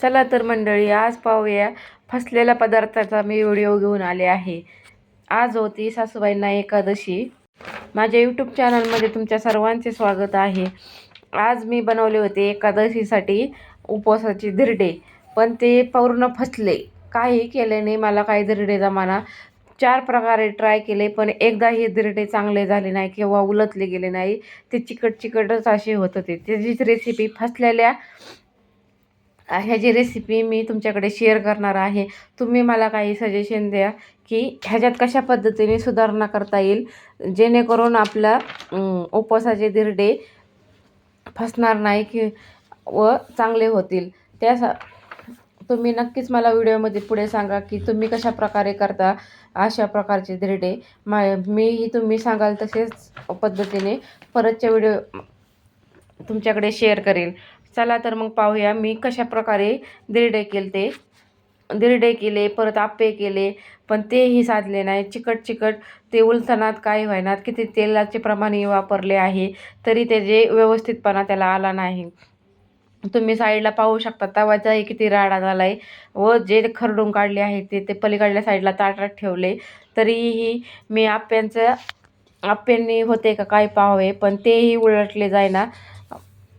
चला तर मंडळी आज पाहूया. फसलेल्या पदार्थाचा मी व्हिडिओ घेऊन आले आहे. आज होती सासूबाईंना एकादशी. माझ्या यूट्यूब चॅनलमध्ये तुमच्या सर्वांचे स्वागत आहे. आज मी बनवले होते एकादशीसाठी उपवासाचे धिरडे पण ते पूर्ण फसले. काही केले नाही मला काही धिरडे जमाना. चार प्रकारे ट्राय केले पण एकदाही धिरडे चांगले झाले नाही किंवा उलटले गेले नाही. ते चिकट चिकटच असे होत होते. त्याचीच रेसिपी फसलेल्या ह्याची रेसिपी मी तुमच्याकडे शेअर करणार आहे तुम्ही मला काही सजेशन द्या की ह्याच्यात कशा पद्धतीने सुधारणा करता येईल जेणेकरून आपला उपवासाचे धिरडे फसणार नाही की व चांगले होतील. त्या तुम्ही नक्कीच मला व्हिडिओमध्ये पुढे सांगा की तुम्ही कशा प्रकारे करता अशा प्रकारचे धिरडे मा मीही तुम्ही सांगाल तसेच पद्धतीने परतच्या व्हिडिओ तुमच्याकडे शेअर करेन चला तर मग पाहूया मी कशा प्रकारे केले ते दिरडे केले परत आप्पे केले पण तेही साधले नाही. चिकट चिकट ते उलथनात काय व्हायनात? किती तेलाचे प्रमाणही वापरले आहे तरी त्याचे व्यवस्थितपणा त्याला आला नाही. तुम्ही साईडला पाहू शकता तवाचाही किती राडा झाला आहे व जे खरडून काढले आहे ते ते पलीकडल्या साईडला ताटात ठेवले. तरीही मी आप्यांचं आप्यांनी होते का काय पाहावे पण तेही उलटले जायना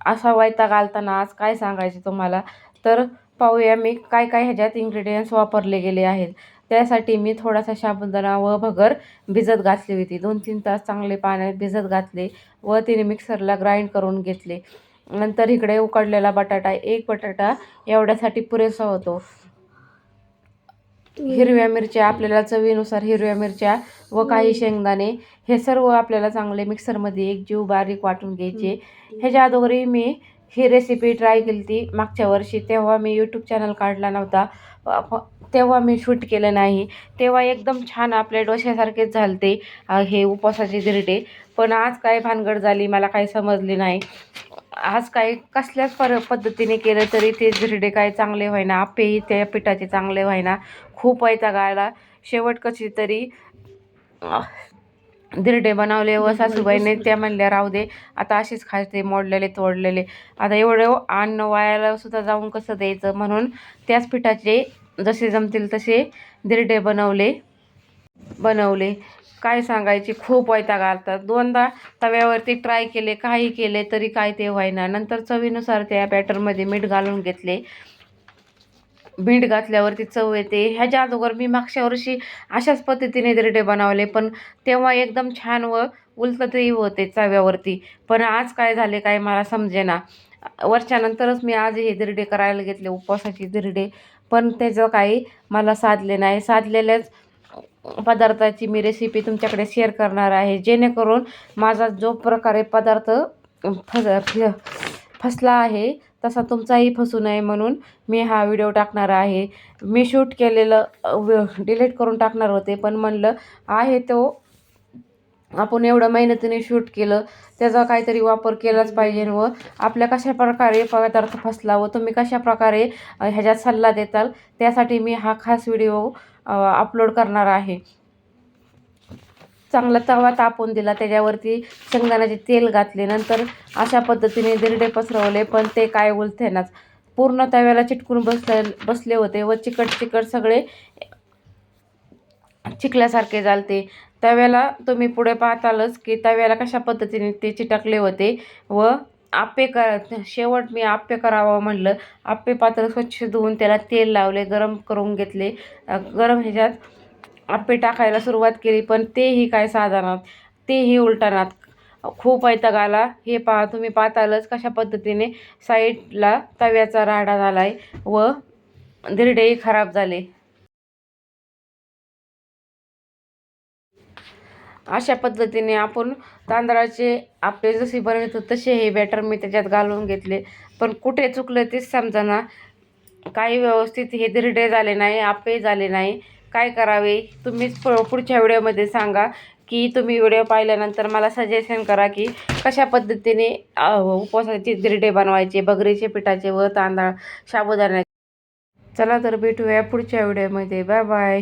असा वैताग घालताना आज काय सांगायचे तुम्हाला? तर पाहूया मी काय काय ह्याच्यात इन्ग्रेडियंट्स वापरले गेले आहेत. त्यासाठी मी थोडासा साबुदाणा व भगर भिजत घातली होती. दोन तीन तास चांगले पाण्यात भिजत घातले व तिने मिक्सरला ग्राइंड करून घेतले. नंतर इकडे उकडलेला बटाटा एक बटाटा एवढ्यासाठी पुरेसा होतो. हिरव्या मिरच्या आपल्याला चवीनुसार हिरव्या मिरच्या व काही शेंगदाणे हे सर्व आपल्याला चांगले मिक्सरमध्ये एक जीव बारीक वाटून घ्यायचे. ह्याच्या अगोदरही मी ही रेसिपी ट्राय केली ती मागच्या वर्षी. तेव्हा मी यूट्यूब चॅनल काढला नव्हता. तेव्हा मी शूट केलं नाही. तेव्हा एकदम छान आपल्या डोश्यासारखेच झालते हे उपवासाचे धिरडे. पण आज काय भानगड झाली मला काही समजली नाही. आज काय कसल्याच पर पद्धतीने केलं तरी ते धिरडे काय चांगले व्हायना. आपेही त्या पिठाचे चांगले व्हायना. खूप वैताग आला. शेवट कशी तरी धिरडे बनवले व सासूबाईने त्या म्हणल्या राहू दे आता असेच खायचे मोडलेले तोडलेले. आता एवढं अन्न वायाला सुद्धा जाऊन कसं द्यायचं? म्हणून त्याच पिठाचे जसे जमतील तसे धिरडे बनवले बनवले. काय सांगायचे? खूप वैताग आलतात दोनदा तव्यावरती ट्राय केले काही केले तरी काय ते व्हायना. नंतर चवीनुसार त्या बॅटरमध्ये मीठ घालून घेतले. बीट घातल्यावरती चव येते. ह्याच्या अगोदर मी मागच्या वर्षी अशाच पद्धतीने दरडे बनवले पण तेव्हा एकदम छान व उलटतही होते चव्यावरती. पण आज काय झाले काय मला समजेना. वर्षानंतरच मी आज हे दरडे करायला घेतले उपवासाचे दरडे. पण त्याचं काही मला साधले नाही. साधलेल्याच पदार्थाची मी रेसिपी तुमच्याकडे शेअर करणार आहे. जेणेकरून माझा जो प्रकारे पदार्थ फस फ- फसला आहे तसा तुमचाही फसू नये म्हणून मी हा व्हिडिओ टाकणार आहे. मी शूट केलेलं डिलीट करून टाकणार होते पण म्हणलं आहे तो. आपण एवढं मेहनतीने शूट केलं त्याचा काहीतरी वापर केलाच पाहिजे व आपल्या कशा प्रकारे पदार्थ फसला व तुम्ही कशा प्रकारे ह्याच्यात सल्ला देताल त्यासाठी मी हा खास व्हिडिओ अपलोड करणार आहे. चांगला तवा तापून दिला. त्याच्यावरती शेंगदाण्याचे तेल घातले. नंतर अशा पद्धतीने दिरडे पसरवले पण ते काय उलथेनाच पूर्ण तव्याला चिटकून बसले बसले होते व चिकट चिकट सगळे चिखल्यासारखे झालते. तव्याला तुम्ही पुढे पाहतालच की तव्याला कशा पद्धतीने ते चिटकले होते व आप्पे कर शेवट मी आप्पे करावं म्हणलं. आप्पे पात्र स्वच्छ धुवून त्याला तेल लावले गरम करून घेतले. गरम ह्याच्यात आप्पे टाकायला सुरुवात केली पण तेही काय साधनात तेही उलटानात. खूप वैताग हे पहा तुम्ही पाहतालच कशा पद्धतीने साईडला तव्याचा राडा झाला आहे व धिरडेही खराब झाले. अशा पद्धतीने आपण तांदळाचे आपले जसे बनवतो तसे हे बॅटर मी त्याच्यात घालून घेतले. पण कुठे चुकलं तेच समजाना. काही व्यवस्थित हे धिरडे झाले नाही आपे झाले नाही. काय करावे? तुम्हीच पुढच्या व्हिडिओमध्ये सांगा की तुम्ही व्हिडिओ पाहिल्यानंतर मला सजेशन करा की कशा पद्धतीने उपवासाचे दिरडे बनवायचे बगरीचे पिठाचे व तांदळा साबुदाण्याचे. चला तर भेटूया पुढच्या व्हिडिओमध्ये. Bye bye.